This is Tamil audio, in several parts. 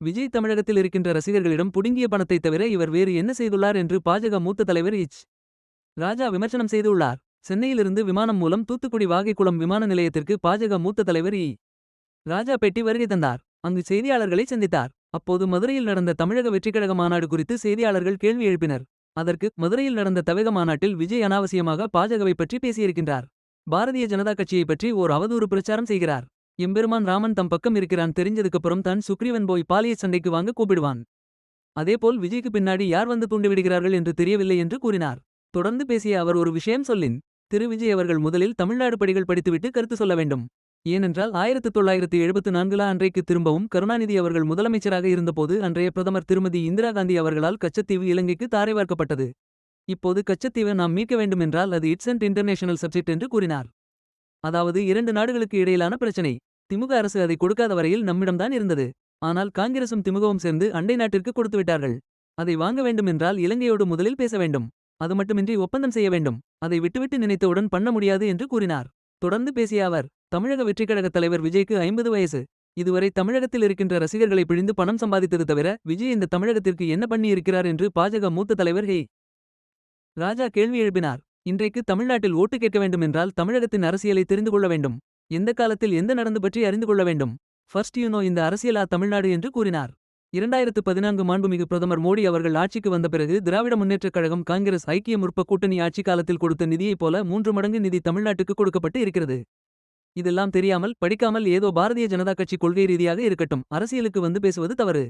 விஜய் தமிழகத்தில் இருக்கின்ற ரசிகர்களிடம் புடுங்கிய பணத்தைத் தவிர இவர் வேறு என்ன செய்துள்ளார் என்று பாஜக மூத்த தலைவர் இச். ராஜா விமர்சனம் செய்துள்ளார். சென்னையிலிருந்து விமானம் மூலம் தூத்துக்குடி வாகைக்குளம் விமான நிலையத்திற்கு பாஜக மூத்த தலைவர் இ. ராஜா பெட்டி வருகை தந்தார். அங்கு செய்தியாளர்களை சந்தித்தார். அப்போது மதுரையில் நடந்த தமிழக வெற்றிக்கழக மாநாடு குறித்து செய்தியாளர்கள் கேள்வி எழுப்பினர். அதற்கு மதுரையில் நடந்த தவேக மாநாட்டில் விஜய் அனாவசியமாக பாஜகவை பற்றி பேசியிருக்கின்றார். பாரதிய ஜனதா கட்சியை பற்றி ஓர் அவதூறு பிரச்சாரம் செய்கிறார். எம்பெருமான் ராமன் தம் பக்கம் இருக்கிறான் தெரிஞ்சதுக்கப்புறம் தான் சுக்ரீவன் போய் பாலிய சண்டைக்கு வாங்க கூப்பிடுவான். அதேபோல் விஜய்க்கு பின்னாடி யார் வந்து தூண்டிவிடுகிறார்கள் என்று தெரியவில்லை என்று கூறினார். தொடர்ந்து பேசிய அவர் ஒரு விஷயம் சொல்லின். திரு விஜய் அவர்கள் முதலில் தமிழ்நாடு படிகள் படித்துவிட்டு கருத்து சொல்ல வேண்டும். ஏனென்றால் ஆயிரத்து தொள்ளாயிரத்து எழுபத்து நான்குல அன்றைக்கு திரும்பவும் கருணாநிதி அவர்கள் முதலமைச்சராக இருந்தபோது அன்றைய பிரதமர் திருமதி இந்திரா காந்தி அவர்களால் கச்சத்தீவு இலங்கைக்கு தாரை வார்க்கப்பட்டது. இப்போது கச்சத்தீவை நாம் மீட்க வேண்டுமென்றால் அது இட்ஸ் அண்ட் இன்டர்நேஷனல் சப்ஜெக்ட் என்று கூறினார். அதாவது இரண்டு நாடுகளுக்கு இடையிலான பிரச்சனை. திமுக அரசு அதை கொடுக்காத வரையில் நம்மிடம்தான் இருந்தது. ஆனால் காங்கிரசும் திமுகவும் சேர்ந்து அண்டை நாட்டிற்கு கொடுத்துவிட்டார்கள். அதை வாங்க வேண்டுமென்றால் இலங்கையோடு முதலில் பேச வேண்டும். அது மட்டுமின்றி ஒப்பந்தம் செய்ய வேண்டும். அதை விட்டுவிட்டு நினைத்தவுடன் பண்ண முடியாது என்று கூறினார். தொடர்ந்து பேசிய அவர் தமிழக வெற்றிக்கழக தலைவர் விஜய்க்கு ஐம்பது வயசு. இதுவரை தமிழகத்தில் இருக்கின்ற ரசிகர்களை பிழிந்து பணம் சம்பாதித்தது தவிர விஜய் இந்த தமிழகத்திற்கு என்ன பண்ணி இருக்கிறார் என்று பாஜக மூத்த தலைவர் ஹே. ராஜா கேள்வி எழுப்பினார். இன்றைக்கு தமிழ்நாட்டில் ஓட்டு கேட்க வேண்டுமென்றால் தமிழகத்தின் அரசியலை தெரிந்து கொள்ள வேண்டும். எந்த காலத்தில் எந்த நடந்து பற்றி அறிந்து கொள்ள வேண்டும். ஃபர்ஸ்ட் யூனோ இந்த அரசியலா தமிழ்நாடு என்று கூறினார். இரண்டாயிரத்து பதினான்கு மாண்புமிகு பிரதமர் மோடி அவர்கள் ஆட்சிக்கு வந்த பிறகு திராவிட முன்னேற்றக் கழகம் காங்கிரஸ் ஐக்கிய முற்ப கூட்டணி ஆட்சி காலத்தில் கொடுத்த நிதியைப் போல மூன்று மடங்கு நிதி தமிழ்நாட்டுக்கு கொடுக்கப்பட்டு இருக்கிறது. இதெல்லாம் தெரியாமல் படிக்காமல் ஏதோ பாரதிய ஜனதா கட்சி கொள்கை ரீதியாக இருக்கட்டும் அரசியலுக்கு வந்து பேசுவது தவறு.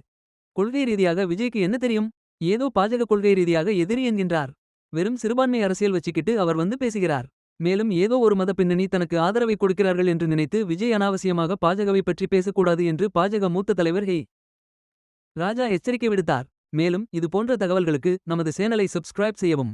கொள்கை ரீதியாக விஜய்க்கு என்ன தெரியும். ஏதோ பாஜக கொள்கை ரீதியாக எதிரி என்கின்றார். வெறும் சிறுபான்மை அரசியல் வச்சுக்கிட்டு அவர் வந்து பேசுகிறார். மேலும் ஏதோ ஒரு மத பின்னணி தனக்கு ஆதரவை கொடுக்கிறார்கள் என்று நினைத்து விஜய் அனாவசியமாக பாஜகவை பற்றி பேசக்கூடாது என்று பாஜக மூத்த தலைவர் ஹே. ராஜா எச்சரிக்கை விடுத்தார். மேலும் இது போன்ற தகவல்களுக்கு நமது சேனலை சப்ஸ்கிரைப் செய்யவும்.